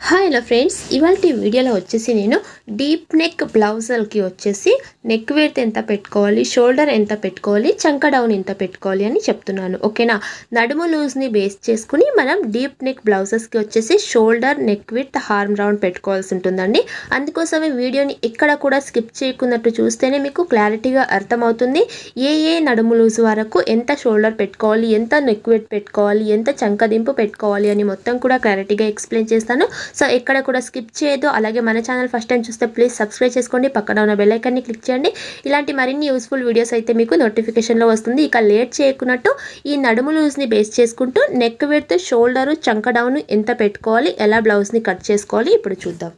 Hi hello friends ఇవాళ వీడియోలో వచ్చేసి నేను డీప్ నెక్ బ్లౌజర్కి వచ్చేసి నెక్ వేర్త్ ఎంత పెట్టుకోవాలి షోల్డర్ ఎంత పెట్టుకోవాలి చంక డౌన్ ఎంత పెట్టుకోవాలి అని చెప్తున్నాను. ఓకేనా నడుము లూజ్ని బేస్ చేసుకుని మనం డీప్ నెక్ బ్లౌజెస్కి వచ్చేసి shoulder neck with arm round పెట్టుకోవాల్సి ఉంటుందండి. అందుకోసమే వీడియోని ఎక్కడ కూడా స్కిప్ చేయకున్నట్టు చూస్తేనే మీకు క్లారిటీగా అర్థమవుతుంది. ఏ ఏ నడుము లూజ్ వరకు ఎంత షోల్డర్ పెట్టుకోవాలి ఎంత నెక్ వెట్ పెట్టుకోవాలి ఎంత చంకదింపు పెట్టుకోవాలి అని మొత్తం కూడా క్లారిటీగా ఎక్స్ప్లెయిన్ చేస్తాను. సో ఎక్కడ కూడా స్కిప్ చేయదు. అలాగే మన ఛానల్ ఫస్ట్ టైం చూస్తే ప్లీజ్ సబ్స్క్రైబ్ చేసుకోండి. పక్కన ఉన్న బెల్లైకాన్ని క్లిక్ చేయండి. ఇలాంటి మరిన్ని యూస్ఫుల్ వీడియోస్ అయితే మీకు నోటిఫికేషన్లో వస్తుంది. ఇక లేట్ చేయకున్నట్టు ఈ నడుము లూజ్ని బేస్ చేసుకుంటూ నెక్ పెడితే షోల్డరు చంక డౌన్ ఎంత పెట్టుకోవాలి? ఎలా బ్లౌజ్ని కట్ చేసుకోవాలి? ఇప్పుడు చూద్దాం.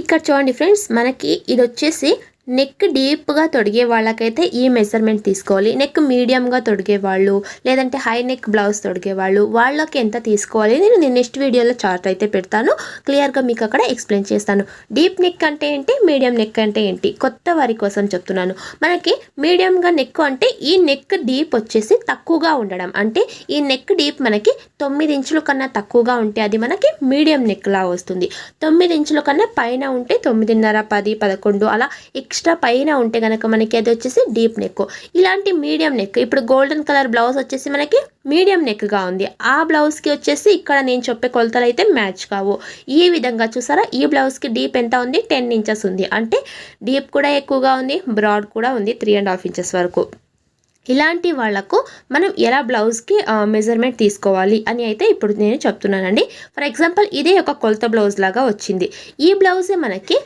ఇక్కడ చూడండి ఫ్రెండ్స్ మనకి ఇది వచ్చేసి నెక్ డీప్గా తొడిగే వాళ్ళకైతే ఈ మెజర్మెంట్ తీసుకోవాలి. నెక్ మీడియంగా తొడిగే వాళ్ళు లేదంటే హై నెక్ బ్లౌజ్ తొడిగే వాళ్ళు వాళ్ళకి ఎంత తీసుకోవాలి నేను నేను నెక్స్ట్ వీడియోలో చార్ట్ అయితే పెడతాను. క్లియర్గా మీకు అక్కడ ఎక్స్ప్లెయిన్ చేస్తాను. డీప్ నెక్ అంటే ఏంటి? మీడియం నెక్ అంటే ఏంటి? కొత్త వారి కోసం చెప్తున్నాను. మనకి మీడియంగా నెక్ అంటే ఈ నెక్ డీప్ వచ్చేసి తక్కువగా ఉండడం. అంటే ఈ నెక్ డీప్ మనకి తొమ్మిది ఇంచుల కన్నా తక్కువగా ఉంటే అది మనకి మీడియం నెక్లా వస్తుంది. తొమ్మిది ఇంచుల కన్నా పైన ఉంటే తొమ్మిదిన్నర పది పదకొండు అలా ఎక్స్ట్రా పైన ఉంటే కనుక మనకి అది వచ్చేసి డీప్ నెక్ ఇలాంటి మీడియం నెక్ ఇప్పుడు గోల్డెన్ కలర్ బ్లౌజ్ వచ్చేసి మనకి మీడియం నెక్గా ఉంది. ఆ బ్లౌజ్కి వచ్చేసి ఇక్కడ నేను చెప్పే కొలతలు అయితే మ్యాచ్ కావు. ఈ విధంగా చూసారా? ఈ బ్లౌజ్కి డీప్ ఎంత ఉంది? టెన్ ఇంచెస్ ఉంది. అంటే డీప్ కూడా ఎక్కువగా ఉంది బ్రాడ్ కూడా ఉంది త్రీ అండ్ హాఫ్ ఇంచెస్ వరకు. ఇలాంటి వాళ్ళకు మనం ఎలా బ్లౌజ్కి మెజర్మెంట్ తీసుకోవాలి అని అయితే ఇప్పుడు నేను చెప్తున్నానండి. ఫర్ ఎగ్జాంపుల్ ఇదే ఒక కొలత బ్లౌజ్ లాగా వచ్చింది. ఈ బ్లౌజే మనకి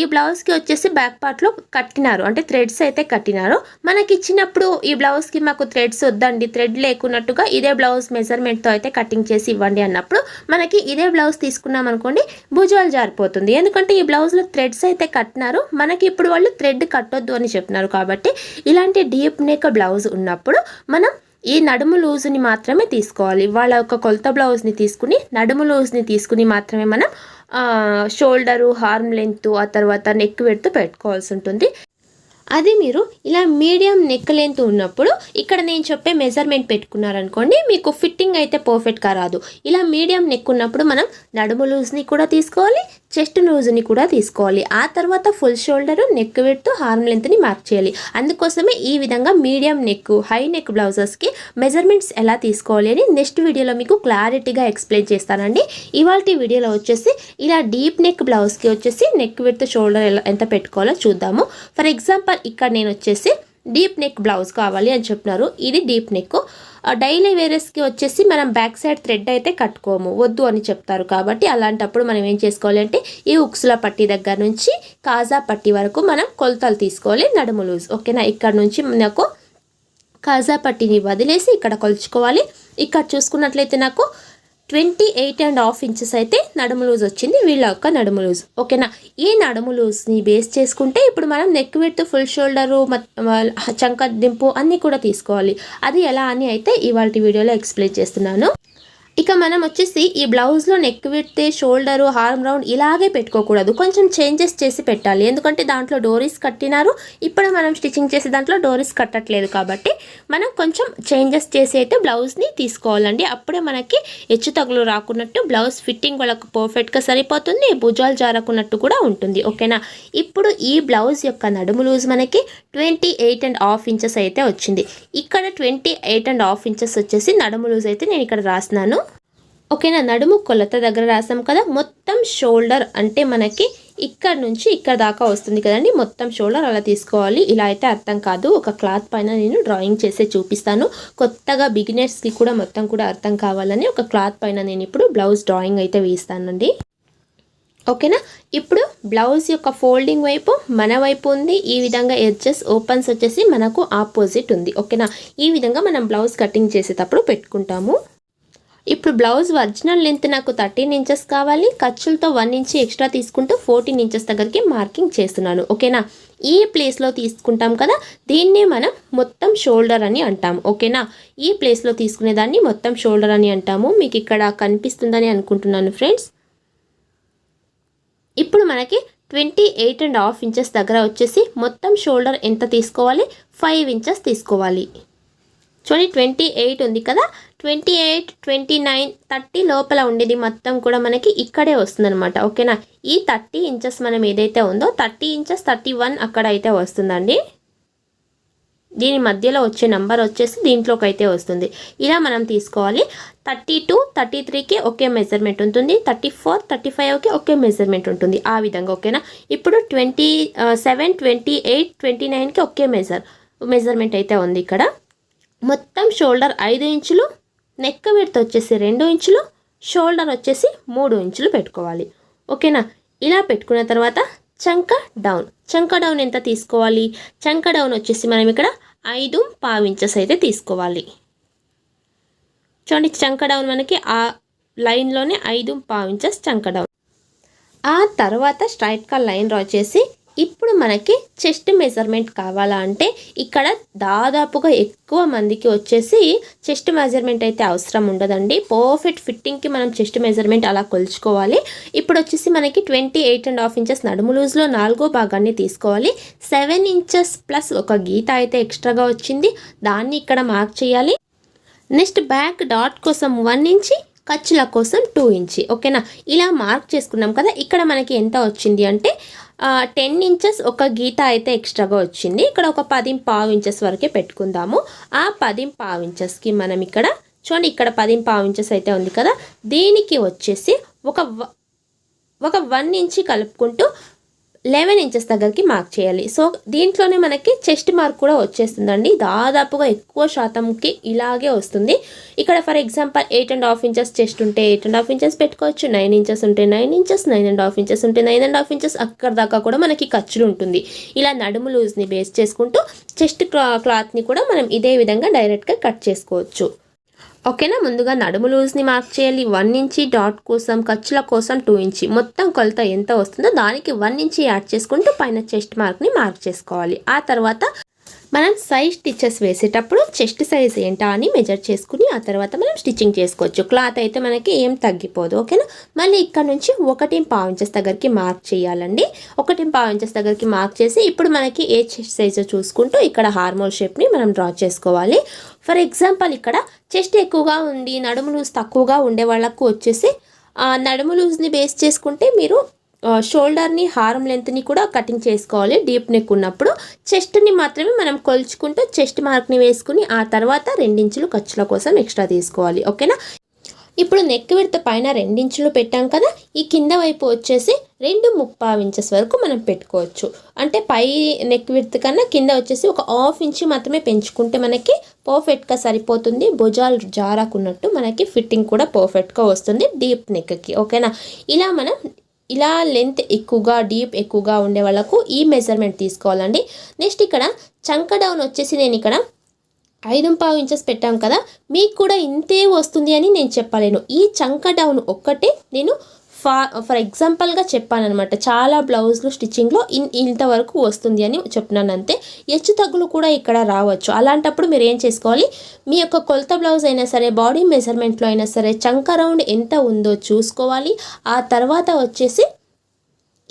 ఈ బ్లౌజ్కి వచ్చేసి బ్యాక్ పార్ట్లో కట్టినారు. అంటే థ్రెడ్స్ అయితే కట్టినారు. మనకి ఇచ్చినప్పుడు ఈ బ్లౌజ్కి మాకు థ్రెడ్స్ వద్దండి. థ్రెడ్ లేకున్నట్టుగా ఇదే బ్లౌజ్ మెజర్మెంట్తో అయితే కటింగ్ చేసి ఇవ్వండి అన్నప్పుడు మనకి ఇదే బ్లౌజ్ తీసుకున్నాం అనుకోండి భుజాలు జారిపోతుంది. ఎందుకంటే ఈ బ్లౌజ్లో థ్రెడ్స్ అయితే కట్టినారు. మనకి ఇప్పుడు వాళ్ళు థ్రెడ్ కట్టొద్దు అని చెప్పినారు కాబట్టి ఇలాంటి డీప్ నెక్ బ్లౌజ్ ఉన్నప్పుడు మనం ఈ నడుము లూజుని మాత్రమే తీసుకోవాలి. వాళ్ళ యొక్క కొలత బ్లౌజ్ని తీసుకుని నడుము లూజ్ని తీసుకుని మాత్రమే మనం షోల్డరు హార్మ్ లెంత్ ఆ తర్వాత నెక్ వెడుతూ పెట్టుకోవాల్సి ఉంటుంది. అది మీరు ఇలా మీడియం నెక్ లెంత్ ఉన్నప్పుడు ఇక్కడ నేను చెప్పే మెజర్మెంట్ పెట్టుకున్నారనుకోండి మీకు ఫిట్టింగ్ అయితే పర్ఫెక్ట్గా రాదు. ఇలా మీడియం నెక్ ఉన్నప్పుడు మనం నడుము లూజ్ని కూడా తీసుకోవాలి చెస్ట్ లూజ్ని కూడా తీసుకోవాలి. ఆ తర్వాత full shoulder neck width arm లెంత్ని mark చేయాలి. అందుకోసమే ఈ విధంగా మీడియం నెక్ హై నెక్ బ్లౌజెస్కి మెజర్మెంట్స్ ఎలా తీసుకోవాలి అని నెక్స్ట్ వీడియోలో మీకు క్లారిటీగా ఎక్స్ప్లెయిన్ చేస్తానండి. ఇవాళ వీడియోలో వచ్చేసి ఇలా డీప్ నెక్ బ్లౌజ్కి వచ్చేసి నెక్ విడ్త్ షోల్డర్ ఎలా ఎంత పెట్టుకోవాలో చూద్దాము. ఫర్ ఎగ్జాంపుల్ ఇక్కడ నేను వచ్చేసి డీప్ నెక్ బ్లౌజ్ కావాలి అని చెప్పినారు. ఇది డీప్ నెక్. డైలీ వేరెస్కి వచ్చేసి మనం బ్యాక్ సైడ్ థ్రెడ్ అయితే కట్టుకోము. వద్దు అని చెప్తారు కాబట్టి అలాంటప్పుడు మనం ఏం చేసుకోవాలి అంటే ఈ ఉక్సుల పట్టి దగ్గర నుంచి కాజా పట్టి వరకు మనం కొలతలు తీసుకోవాలి నడుము లూజ్. ఓకేనా? ఇక్కడ నుంచి నాకు కాజా పట్టిని వదిలేసి ఇక్కడ కొలుచుకోవాలి. ఇక్కడ చూసుకున్నట్లయితే నాకు twenty eight and half inches అయితే నడుము లూజ్ వచ్చింది వీళ్ళ యొక్క నడుము లూజ్. ఓకేనా? ఈ నడుము లూజ్ని బేస్ చేసుకుంటే ఇప్పుడు మనం నెక్ విత్ ఫుల్ షోల్డరు చంక దింపు అన్నీ కూడా తీసుకోవాలి. అది ఎలా అని అయితే ఇవాళ వీడియోలో ఎక్స్ప్లెయిన్ చేస్తున్నాను. ఇక మనం వచ్చేసి ఈ బ్లౌజ్లో నెక్ విడితే షోల్డరు హార్మ్ రౌండ్ ఇలాగే పెట్టుకోకూడదు. కొంచెం చేంజెస్ చేసి పెట్టాలి. ఎందుకంటే దాంట్లో డోరీస్ కట్టినారు. ఇప్పుడు మనం స్టిచ్చింగ్ చేసే దాంట్లో డోరీస్ కట్టట్లేదు కాబట్టి మనం కొంచెం చేంజెస్ చేసి అయితే బ్లౌజ్ని తీసుకోవాలండి. అప్పుడే మనకి హెచ్చు తగులు రాకున్నట్టు బ్లౌజ్ ఫిట్టింగ్ వాళ్ళకు పర్ఫెక్ట్గా సరిపోతుంది. భుజాలు జారకున్నట్టు కూడా ఉంటుంది. ఓకేనా? ఇప్పుడు ఈ బ్లౌజ్ యొక్క నడుము లూజ్ మనకి twenty eight and half inches అయితే వచ్చింది. ఇక్కడ twenty eight and half inches వచ్చేసి నడుము లూజ్ అయితే నేను ఇక్కడ రాసినాను ఓకేనా? నడుము కొలత దగ్గర రాసాం కదా? మొత్తం షోల్డర్ అంటే మనకి ఇక్కడ నుంచి ఇక్కడ దాకా వస్తుంది కదండి. మొత్తం షోల్డర్ అలా తీసుకోవాలి. ఇలా అయితే అర్థం కాదు. ఒక క్లాత్ పైన నేను డ్రాయింగ్ చేసే చూపిస్తాను. కొత్తగా బిగినర్స్కి కూడా మొత్తం కూడా అర్థం కావాలని ఒక క్లాత్ పైన నేను ఇప్పుడు బ్లౌజ్ డ్రాయింగ్ అయితే వేస్తానండి. ఓకేనా? ఇప్పుడు బ్లౌజ్ యొక్క ఫోల్డింగ్ వైపు మన వైపు ఉంది. ఈ విధంగా ఎడ్జెస్ ఓపెన్స్ వచ్చేసి మనకు ఆపోజిట్ ఉంది. ఓకేనా? ఈ విధంగా మనం బ్లౌజ్ కటింగ్ చేసేటప్పుడు పెట్టుకుంటాము. ఇప్పుడు బ్లౌజ్ ఒరిజినల్ లెంత్ నాకు థర్టీన్ ఇంచెస్ కావాలి. ఖర్చులతో వన్ ఇంచ్ ఎక్స్ట్రా తీసుకుంటూ ఫోర్టీన్ ఇంచెస్ దగ్గరికి మార్కింగ్ చేస్తున్నాను. ఓకేనా? ఈ ప్లేస్లో తీసుకుంటాం కదా? దీన్నే మనం మొత్తం షోల్డర్ అని అంటాము ఓకేనా? ఈ ప్లేస్లో తీసుకునేదాన్ని మొత్తం షోల్డర్ అని అంటాము. మీకు ఇక్కడ కనిపిస్తుందని అనుకుంటున్నాను ఫ్రెండ్స్. ఇప్పుడు మనకి twenty eight and half inches దగ్గర వచ్చేసి మొత్తం షోల్డర్ ఎంత తీసుకోవాలి? ఫైవ్ ఇంచెస్ తీసుకోవాలి. చూడండి ట్వంటీ ఎయిట్ ఉంది కదా? Twenty eight twenty nine thirty లోపల ఉండేది మొత్తం కూడా మనకి ఇక్కడే వస్తుందన్నమాట. ఓకేనా? ఈ థర్టీ ఇంచెస్ మనం ఏదైతే ఉందో థర్టీ ఇంచెస్ థర్టీ వన్ అక్కడ అయితే వస్తుందండి. దీని మధ్యలో వచ్చే నెంబర్ వచ్చేసి దీంట్లోకి అయితే వస్తుంది. ఇలా మనం తీసుకోవాలి. థర్టీ టూ థర్టీ త్రీకి ఒకే మెజర్మెంట్ ఉంటుంది. థర్టీ ఫోర్ థర్టీ ఫైవ్కి ఒకే మెజర్మెంట్ ఉంటుంది. ఆ విధంగా ఓకేనా? ఇప్పుడు twenty seven twenty eight twenty నైన్కి ఒకే మెజర్ మెజర్మెంట్ అయితే ఉంది ఇక్కడ. మొత్తం షోల్డర్ ఐదు ఇంచులు నెక్ విడత వచ్చేసి రెండు ఇంచులు షోల్డర్ వచ్చేసి మూడు ఇంచులు పెట్టుకోవాలి. ఓకేనా? ఇలా పెట్టుకున్న తర్వాత చంక డౌన్ చంక డౌన్ ఎంత తీసుకోవాలి? చంక డౌన్ వచ్చేసి మనం ఇక్కడ ఐదు పావించెస్ అయితే తీసుకోవాలి. చూడండి చంక డౌన్ మనకి ఆ లైన్లోనే ఐదు పావించెస్ చంక డౌన్ ఆ తర్వాత స్ట్రైట్గా లైన్ డ్రా చేసి ఇప్పుడు మనకి చెస్ట్ మెజర్మెంట్ కావాలా అంటే ఇక్కడ దాదాపుగా ఎక్కువ మందికి వచ్చేసి చెస్ట్ మెజర్మెంట్ అయితే అవసరం ఉండదండి. పర్ఫెక్ట్ ఫిట్టింగ్కి మనం చెస్ట్ మెజర్మెంట్ అలా కొలుచుకోవాలి. ఇప్పుడు వచ్చేసి మనకి twenty eight and half inches నడుము లూజ్లో నాలుగో భాగాన్ని తీసుకోవాలి. సెవెన్ ఇంచెస్ ప్లస్ ఒక గీత అయితే ఎక్స్ట్రాగా వచ్చింది. దాన్ని ఇక్కడ మార్క్ చేయాలి. నెక్స్ట్ బ్యాక్ డాట్ కోసం వన్ ఇంచి ఖర్చుల కోసం టూ ఇంచి ఓకేనా ఇలా మార్క్ చేసుకున్నాం కదా ఇక్కడ మనకి ఎంత వచ్చింది అంటే టెన్ ఇంచెస్ ఒక గీత అయితే ఎక్స్ట్రాగా వచ్చింది. ఇక్కడ ఒక పది పావు ఇంచెస్ వరకే పెట్టుకుందాము. ఆ పది పావు ఇంచెస్కి మనం ఇక్కడ చూడండి ఇక్కడ పది పావు ఇంచెస్ అయితే ఉంది కదా. దీనికి వచ్చేసి ఒక వ- ఒక వన్ ఇంచి కలుపుకుంటూ లెవెన్ ఇంచెస్ దగ్గరికి మార్క్ చేయాలి. సో దీంట్లోనే మనకి చెస్ట్ మార్క్ కూడా వచ్చేస్తుందండి. దాదాపుగా ఎక్కువ శాతంకి ఇలాగే వస్తుంది. ఇక్కడ for example eight and half inches chest ఉంటే ఎయిట్ అండ్ హాఫ్ ఇంచెస్ పెట్టుకోవచ్చు. నైన్ ఇంచెస్ ఉంటే nine inches nine and half inches ఉంటే నైన్ అండ్ హాఫ్ ఇంచెస్ అక్కడ దాకా కూడా మనకి ఖర్చులు ఉంటుంది. ఇలా నడుము లూజ్ని బేస్ చేసుకుంటూ చెస్ట్ క్లా క్లాత్ని కూడా మనం ఇదే విధంగా డైరెక్ట్గా కట్ చేసుకోవచ్చు. ఓకేనా? ముందుగా నడుము లూజ్ని మార్క్ చేయాలి. వన్ ఇంచి డాట్ కోసం ఖర్చుల కోసం టూ ఇంచి. మొత్తం కొలత ఎంత వస్తుందో దానికి వన్ ఇంచి యాడ్ చేసుకుంటూ పైన చెస్ట్ మార్క్ని మార్క్ చేసుకోవాలి. ఆ తర్వాత మనం సైజ్ స్టిచ్చెస్ వేసేటప్పుడు చెస్ట్ సైజ్ ఏంటా అని మెజర్ చేసుకుని ఆ తర్వాత మనం స్టిచ్చింగ్ చేసుకోవచ్చు. క్లాత్ అయితే మనకి ఏం తగ్గిపోదు ఓకేనా? మళ్ళీ ఇక్కడ నుంచి ఒకటి పావు ఇంచెస్ దగ్గరికి మార్క్ చేయాలండి. ఒకటి పావు ఇంచెస్ దగ్గరికి మార్క్ చేసి ఇప్పుడు మనకి ఏ చెస్ట్ సైజ్ చూసుకుంటూ ఇక్కడ హార్మోల్ షేప్ని మనం డ్రా చేసుకోవాలి. ఫర్ ఎగ్జాంపుల్ ఇక్కడ చెస్ట్ ఎక్కువగా ఉంది నడుము లూజ్ తక్కువగా ఉండే వాళ్ళకు వచ్చేసి ఆ నడుము లూజ్ని బేస్ చేసుకుంటే మీరు షోల్డర్ని హారం లెంత్ని కూడా కటింగ్ చేసుకోవాలి. డీప్ నెక్ ఉన్నప్పుడు చెస్ట్ని మాత్రమే మనం కొలుచుకుంటూ చెస్ట్ మార్క్ని వేసుకుని ఆ తర్వాత రెండించులు ఖర్చుల కోసం ఎక్స్ట్రా తీసుకోవాలి. ఓకేనా? ఇప్పుడు నెక్ విడత పైన రెండించులు పెట్టాం కదా ఈ కింద వైపు వచ్చేసి రెండు ముప్పావు ఇంచెస్ వరకు మనం పెట్టుకోవచ్చు. అంటే పై నెక్ విడత కన్నా కింద వచ్చేసి ఒక హాఫ్ ఇంచ్ మాత్రమే పెంచుకుంటే మనకి పర్ఫెక్ట్గా సరిపోతుంది. భుజాలు జారాకున్నట్టు మనకి ఫిట్టింగ్ కూడా పర్ఫెక్ట్గా వస్తుంది డీప్ నెక్కి. ఓకేనా? ఇలా మనం ఇలా లెంత్ ఎక్కువగా డీప్ ఎక్కువగా ఉండే వాళ్ళకు ఈ మెజర్మెంట్ తీసుకోవాలండి. నెక్స్ట్ ఇక్కడ చంక డౌన్ వచ్చేసి నేను ఇక్కడ ఐదు పావు ఇంచెస్ పెట్టాం కదా మీకు కూడా ఇంతే వస్తుంది అని నేను చెప్పలేను. ఈ చంక డౌన్ ఒక్కటే నేను ఫా ఫర్ ఎగ్జాంపుల్గా చెప్పానమాట చాలా బ్లౌజ్లు స్టిచ్చింగ్లో ఇన్ ఇంతవరకు వస్తుంది అని చెప్పినాను అంతే హెచ్చు తగ్గులు కూడా ఇక్కడ రావచ్చు. అలాంటప్పుడు మీరు ఏం చేసుకోవాలి? మీ యొక్క కొలత బ్లౌజ్ అయినా సరే బాడీ మెజర్మెంట్లో అయినా సరే చంక రౌండ్ ఎంత ఉందో చూసుకోవాలి. ఆ తర్వాత వచ్చేసి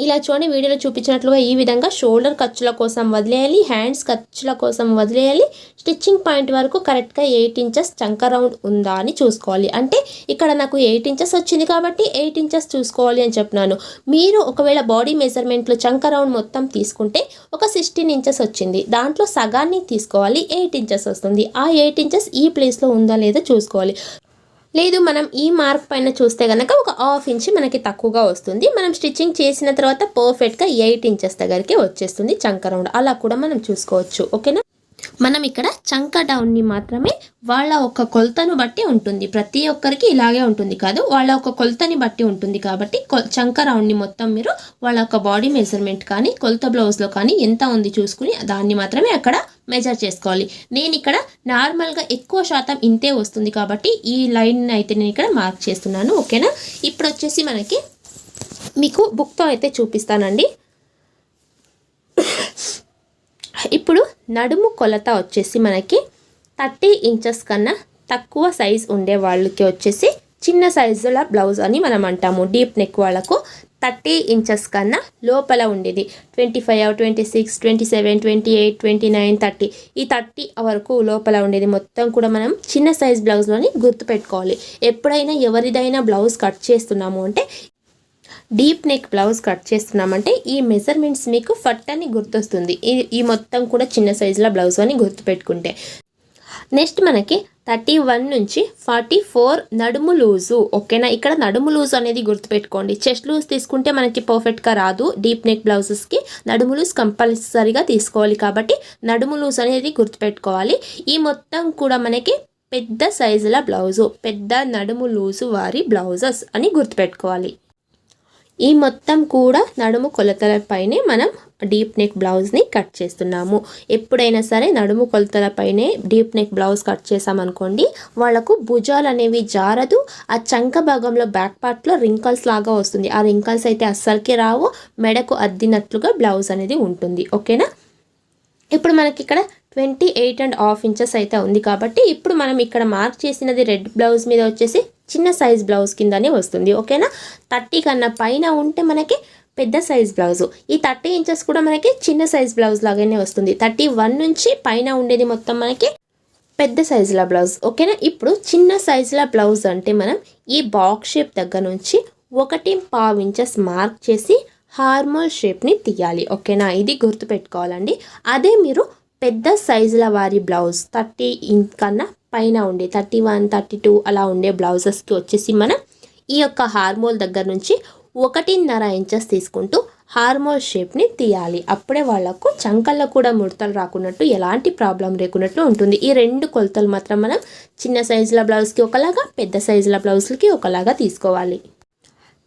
ఇలా చూడండి వీడియోలో చూపించినట్లుగా ఈ విధంగా షోల్డర్ ఖర్చుల కోసం వదిలేయాలి హ్యాండ్స్ ఖర్చుల కోసం వదిలేయాలి. స్టిచ్చింగ్ పాయింట్ వరకు కరెక్ట్గా ఎయిట్ ఇంచెస్ చంక రౌండ్ ఉందా అని చూసుకోవాలి. అంటే ఇక్కడ నాకు ఎయిట్ ఇంచెస్ వచ్చింది కాబట్టి ఎయిట్ ఇంచెస్ చూసుకోవాలి అని చెప్పినాను. మీరు ఒకవేళ బాడీ మెజర్మెంట్లో చంక రౌండ్ మొత్తం తీసుకుంటే ఒక సిక్స్టీన్ ఇంచెస్ వచ్చింది. దాంట్లో సగాన్ని తీసుకోవాలి ఎయిట్ ఇంచెస్ వస్తుంది. ఆ ఎయిట్ ఇంచెస్ ఈ ప్లేస్లో ఉందా లేదా చూసుకోవాలి. లేదు మనం ఈ మార్క్ పైన చూస్తే కనుక ఒక హాఫ్ ఇంచ్ మనకి తక్కువగా వస్తుంది. మనం స్టిచ్చింగ్ చేసిన తర్వాత పర్ఫెక్ట్గా ఎయిట్ ఇంచెస్ దగ్గరికి వచ్చేస్తుంది చంక రౌండ్. అలా కూడా మనం చూసుకోవచ్చు. ఓకేనా? మనం ఇక్కడ చంక డౌన్ని మాత్రమే వాళ్ళ ఒక కొలతను బట్టి ఉంటుంది. ప్రతి ఒక్కరికి ఇలాగే ఉంటుంది కాదు. వాళ్ళ ఒక కొలతని బట్టి ఉంటుంది కాబట్టి కొ- చంక రౌండ్ని మొత్తం మీరు వాళ్ళ యొక్క బాడీ మెజర్మెంట్ కానీ కొలత బ్లౌజ్లో కానీ ఎంత ఉంది చూసుకుని దాన్ని మాత్రమే అక్కడ మెజర్ చేసుకోవాలి. నేను ఇక్కడ నార్మల్గా ఎక్కువ శాతం ఇంతే వస్తుంది కాబట్టి ఈ లైన్ అయితే నేను ఇక్కడ మార్క్ చేస్తున్నాను. ఓకేనా ఇప్పుడు వచ్చేసి మనకి మీకు బుక్తో అయితే చూపిస్తానండి. ఇప్పుడు నడుము కొలత వచ్చేసి మనకి థర్టీ ఇంచెస్ కన్నా తక్కువ సైజ్ ఉండే వాళ్ళకి వచ్చేసి చిన్న సైజుల బ్లౌజ్ అని మనం అంటాము. డీప్ నెక్ వాళ్ళకు థర్టీ ఇంచెస్ కన్నా లోపల ఉండేది. Twenty five twenty six twenty seven twenty eight twenty nine thirty ఈ థర్టీ వరకు లోపల ఉండేది. మొత్తం కూడా మనం చిన్న సైజ్ బ్లౌజ్లోని గుర్తుపెట్టుకోవాలి ఎప్పుడైనా ఎవరిదైనా బ్లౌజ్ కట్ చేస్తున్నాము అంటే డీప్ నెక్ బ్లౌజ్ కట్ చేస్తున్నామంటే ఈ మెజర్మెంట్స్ మీకు ఫట్ అని గుర్తొస్తుంది. ఈ ఈ మొత్తం కూడా చిన్న సైజులో బ్లౌజ్ అని గుర్తుపెట్టుకుంటే. నెక్స్ట్ మనకి థర్టీ వన్ నుంచి ఫార్టీ ఫోర్ నడుము లూజు. ఓకేనా? ఇక్కడ నడుము లూజ్ అనేది గుర్తుపెట్టుకోండి. చెస్ట్ లూజ్ తీసుకుంటే మనకి పర్ఫెక్ట్గా రాదు. డీప్ నెక్ బ్లౌజెస్కి నడుము లూజ్ కంపల్సరీగా తీసుకోవాలి కాబట్టి నడుము లూజ్ అనేది గుర్తుపెట్టుకోవాలి. ఈ మొత్తం కూడా మనకి పెద్ద సైజుల బ్లౌజు పెద్ద నడుము లూజు వారి బ్లౌజెస్ అని గుర్తుపెట్టుకోవాలి. ఈ మొత్తం కూడా నడుము కొలతలపైనే మనం డీప్ నెక్ బ్లౌజ్ని కట్ చేస్తున్నాము. ఎప్పుడైనా సరే నడుము కొలతలపైనే డీప్ నెక్ బ్లౌజ్ కట్ చేసామనుకోండి వాళ్ళకు భుజాలు అనేవి జారదు. ఆ చంక భాగంలో బ్యాక్ పార్ట్లో రింకల్స్ లాగా వస్తుంది. ఆ రింకల్స్ అయితే అస్సలకి రావు. మెడకు అద్దినట్లుగా బ్లౌజ్ అనేది ఉంటుంది. ఓకేనా? ఇప్పుడు మనకి ఇక్కడ twenty eight and half inches అయితే ఉంది కాబట్టి ఇప్పుడు మనం ఇక్కడ మార్క్ చేసినది రెడ్ బ్లౌజ్ మీద వచ్చేసి చిన్న సైజ్ బ్లౌజ్ కిందనే వస్తుంది ఓకేనా థర్టీ కన్నా పైన ఉంటే మనకి పెద్ద సైజ్ బ్లౌజు ఈ థర్టీ ఇంచెస్ కూడా మనకి చిన్న సైజ్ బ్లౌజ్ లాగానే వస్తుంది. థర్టీ వన్ నుంచి పైన ఉండేది మొత్తం మనకి పెద్ద సైజుల బ్లౌజ్ ఓకేనా ఇప్పుడు చిన్న సైజుల బ్లౌజ్ అంటే మనం ఈ బాక్స్ షేప్ దగ్గర నుంచి ఒకటి పావు ఇంచెస్ మార్క్ చేసి హార్మోల్ షేప్ని తీయాలి ఓకేనా ఇది గుర్తుపెట్టుకోవాలండి. అదే మీరు పెద్ద సైజుల వారి బ్లౌజ్ థర్టీ ఇన్ కన్నా పైన ఉండే థర్టీ వన్ థర్టీ టూ అలా ఉండే బ్లౌజెస్కి వచ్చేసి మనం ఈ యొక్క హార్మోల్ దగ్గర నుంచి ఒకటిన్నర ఇంచెస్ తీసుకుంటూ హార్మోల్ షేప్ని తీయాలి. అప్పుడే వాళ్ళకు చంకల్లో కూడా ముడతలు రాకున్నట్టు ఎలాంటి ప్రాబ్లం లేకున్నట్లు ఉంటుంది. ఈ రెండు కొలతలు మాత్రం మనం చిన్న సైజుల బ్లౌజ్కి ఒకలాగా పెద్ద సైజుల బ్లౌజ్లకి ఒకలాగా తీసుకోవాలి.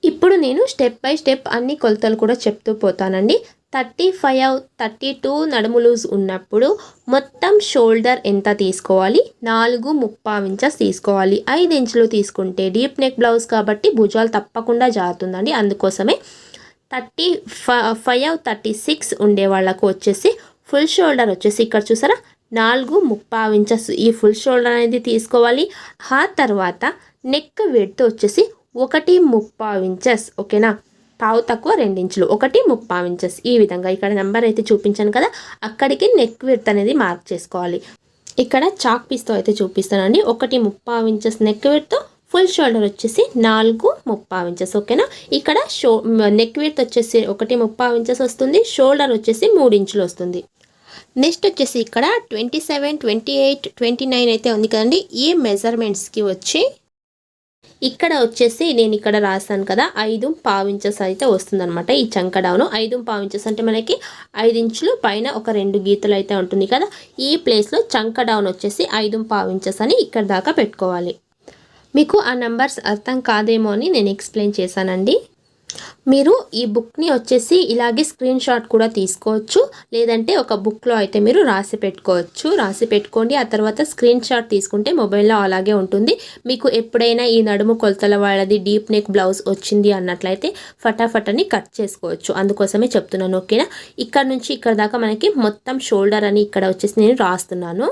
ఇప్పుడు నేను స్టెప్ బై స్టెప్ అన్ని కొలతలు కూడా చెప్తూ పోతానండి. థర్టీ ఫైవ్ థర్టీ టూ నడుము లూజ్ ఉన్నప్పుడు మొత్తం షోల్డర్ ఎంత తీసుకోవాలి? నాలుగు ముప్పావు ఇంచెస్ తీసుకోవాలి. ఐదు ఇంచులు తీసుకుంటే డీప్ నెక్ బ్లౌజ్ కాబట్టి భుజాలు తప్పకుండా జారుతుందండి. అందుకోసమే థర్టీ ఫైవ్ థర్టీ సిక్స్ ఉండే వాళ్ళకు వచ్చేసి ఫుల్ షోల్డర్ వచ్చేసి ఇక్కడ చూసారా? నాలుగు ముప్పావు ఇంచెస్ ఈ ఫుల్ షోల్డర్ అనేది తీసుకోవాలి. ఆ తర్వాత నెక్ వెడ్త్ వచ్చేసి ఒకటి ముప్పావు ఇంచెస్ ఓకేనా? పావు తక్కువ రెండించులు. ఒకటి ముప్పావు ఇంచెస్. ఈ విధంగా ఇక్కడ నెంబర్ అయితే చూపించాను కదా అక్కడికి నెక్ విడ్త్ అనేది మార్క్ చేసుకోవాలి. ఇక్కడ చాక్ పీస్తో అయితే చూపిస్తానండి. ఒకటి ముప్పావు inches neck width full shoulder వచ్చేసి నాలుగు ముప్పావు ఇంచెస్. ఓకేనా ఇక్కడ షో నెక్ విడ్త్ వచ్చేసి ఒకటి ముప్పావు ఇంచెస్ వస్తుంది షోల్డర్ వచ్చేసి మూడు ఇంచులు వస్తుంది. నెక్స్ట్ వచ్చేసి ఇక్కడ twenty seven twenty eight twenty nine అయితే ఉంది కదండి. ఈ మెజర్మెంట్స్కి వచ్చి ఇక్కడ వచ్చేసి నేను ఇక్కడ రాశాను కదా ఐదు పావు ఇంచెస్ అయితే వస్తుందన్నమాట ఈ చంక ఐదు పావు ఇంచెస్ అంటే మనకి ఐదు ఇంచులు పైన ఒక రెండు గీతలు అయితే ఉంటుంది కదా ఈ ప్లేస్లో చంకడౌన్ వచ్చేసి ఐదు పావు ఇంచెస్ అని ఇక్కడ దాకా పెట్టుకోవాలి. మీకు ఆ నెంబర్స్ అర్థం కాదేమో అని నేను ఎక్స్ప్లెయిన్ చేశానండి. మీరు ఈ బుక్ని వచ్చేసి ఇలాగే స్క్రీన్ షాట్ కూడా తీసుకోవచ్చు. లేదంటే ఒక బుక్లో అయితే మీరు రాసి పెట్టుకోవచ్చు. రాసి పెట్టుకోండి. ఆ తర్వాత స్క్రీన్ షాట్ తీసుకుంటే మొబైల్లో అలాగే ఉంటుంది. మీకు ఎప్పుడైనా ఈ నడుము కొలతల వాళ్ళది డీప్ నెక్ బ్లౌజ్ వచ్చింది అన్నట్లయితే ఫటాఫట్ అని కట్ చేసుకోవచ్చు. అందుకోసమే చెప్తున్నాను. ఓకేనా? ఇక్కడ నుంచి ఇక్కడ దాకా మనకి మొత్తం షోల్డర్ అని ఇక్కడ వచ్చేసి నేను రాస్తున్నాను.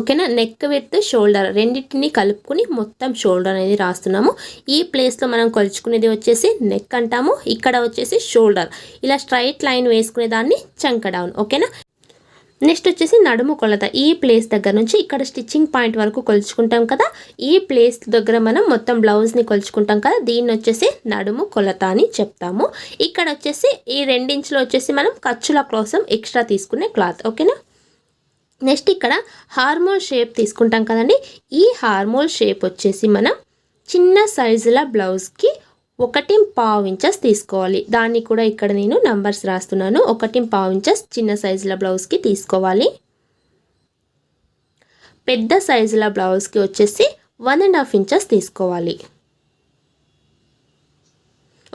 ఓకేనా? నెక్ విత్ షోల్డర్ రెండింటిని కలుపుకుని మొత్తం షోల్డర్ అనేది రాస్తున్నాము. ఈ ప్లేస్లో మనం కొలుచుకునేది వచ్చేసి నెక్ అంటాము. ఇక్కడ వచ్చేసి షోల్డర్ ఇలా స్ట్రైట్ లైన్ వేసుకునే దాన్ని చంక డౌన్ ఓకేనా? నెక్స్ట్ వచ్చేసి నడుము కొలత. ఈ ప్లేస్ దగ్గర నుంచి ఇక్కడ స్టిచ్చింగ్ పాయింట్ వరకు కొలుచుకుంటాం కదా. ఈ ప్లేస్ దగ్గర మనం మొత్తం బ్లౌజ్ని కొలుచుకుంటాం కదా. దీన్ని వచ్చేసి నడుము కొలత అని చెప్తాము. ఇక్కడ వచ్చేసి ఈ రెండించులో వచ్చేసి మనం ఖర్చుల కోసం ఎక్స్ట్రా తీసుకునే క్లాత్ ఓకేనా? నెక్స్ట్ ఇక్కడ హార్మోల్ షేప్ తీసుకుంటాం కదండి. ఈ హార్మోల్ షేప్ వచ్చేసి మనం చిన్న సైజుల బ్లౌజ్కి ఒకటి పావు ఇంచెస్ తీసుకోవాలి. దాన్ని కూడా ఇక్కడ నేను నంబర్స్ రాస్తున్నాను. ఒకటి పావు ఇంచెస్ చిన్న సైజుల బ్లౌజ్కి తీసుకోవాలి. పెద్ద సైజుల బ్లౌజ్కి వచ్చేసి వన్ అండ్ హాఫ్ ఇంచెస్ తీసుకోవాలి.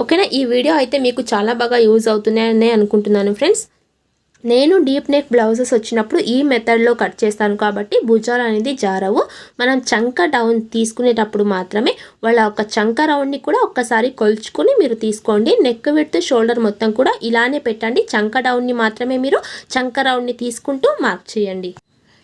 ఓకేనా ఈ వీడియో అయితే మీకు చాలా బాగా యూజ్ అవుతున్నాయని అనుకుంటున్నాను ఫ్రెండ్స్ నేను డీప్ నెక్ బ్లౌజెస్ వచ్చినప్పుడు ఈ మెథడ్లో కట్ చేస్తాను కాబట్టి భుజాలు అనేది జారవు. మనం చంక డౌన్ తీసుకునేటప్పుడు మాత్రమే వాళ్ళ ఒక చంక రౌండ్ని కూడా ఒక్కసారి కొలుచుకొని మీరు తీసుకోండి. నెక్ విడ్త్ షోల్డర్ మొత్తం కూడా ఇలానే పెట్టండి. చంక డౌన్ని మాత్రమే మీరు చంక రౌండ్ని తీసుకుంటూ మార్క్ చేయండి.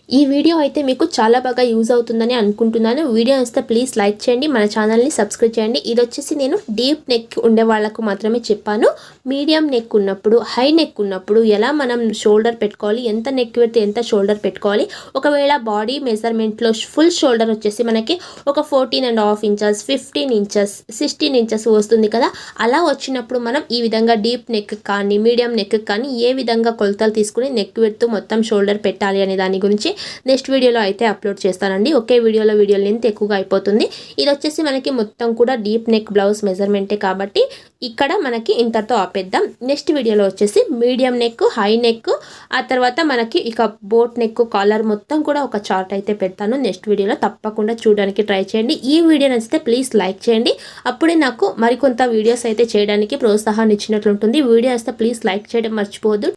ఈ వీడియో అయితే మీకు చాలా బాగా యూజ్ అవుతుందని అనుకుంటున్నాను. వీడియో వస్తే ప్లీజ్ లైక్ చేయండి మన ఛానల్ని సబ్స్క్రైబ్ చేయండి. ఇది వచ్చేసి నేను డీప్ నెక్ ఉండే వాళ్ళకు మాత్రమే చెప్పాను. మీడియం నెక్ ఉన్నప్పుడు హై నెక్ ఉన్నప్పుడు ఎలా మనం షోల్డర్ పెట్టుకోవాలి ఎంత నెక్ పెడితే ఎంత షోల్డర్ పెట్టుకోవాలి? ఒకవేళ బాడీ మెజర్మెంట్లో ఫుల్ షోల్డర్ వచ్చేసి మనకి ఒక fourteen and half inches fifteen inches sixteen inches వస్తుంది కదా? అలా వచ్చినప్పుడు మనం ఈ విధంగా డీప్ నెక్ కానీ మీడియం నెక్ కానీ ఏ విధంగా కొలతలు తీసుకుని నెక్ పెడుతూ మొత్తం షోల్డర్ పెట్టాలి అనే దాని గురించి నెక్స్ట్ వీడియోలో అయితే అప్లోడ్ చేస్తానండి. ఒకే వీడియోలో వీడియో లెంత్ ఎక్కువగా అయిపోతుంది. ఇది వచ్చేసి మనకి మొత్తం కూడా డీప్ నెక్ బ్లౌజ్ మెజర్మెంటే కాబట్టి ఇక్కడ మనకి ఇంతతో ఆపేద్దాం. నెక్స్ట్ వీడియోలో వచ్చేసి మీడియం నెక్ హై నెక్ ఆ తర్వాత మనకి ఇక బోట్ నెక్ కాలర్ మొత్తం కూడా ఒక చార్ట్ అయితే పెడతాను. నెక్స్ట్ వీడియోలో తప్పకుండా చూడడానికి ట్రై చేయండి. ఈ వీడియో నచ్చితే ప్లీజ్ లైక్ చేయండి. అప్పుడే నాకు మరికొంత వీడియోస్ అయితే చేయడానికి ప్రోత్సాహాన్ని ఇచ్చినట్లుంటుంది. వీడియో వస్తే ప్లీజ్ లైక్ చేయడం మర్చిపోదు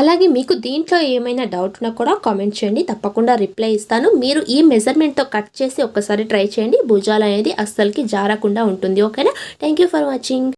అలాగే మీకు దీంట్లో ఏమైనా డౌట్ ఉన్నా కూడా కామెంట్ చేయండి. తప్పకుండా రిప్లై ఇస్తాను. మీరు ఈ మెజర్మెంట్తో కట్ చేసి ఒక్కసారి ట్రై చేయండి. భుజాలు అనేది అస్సలకి జారకుండా ఉంటుంది. ఓకేనా థ్యాంక్ యూ ఫర్ వాచింగ్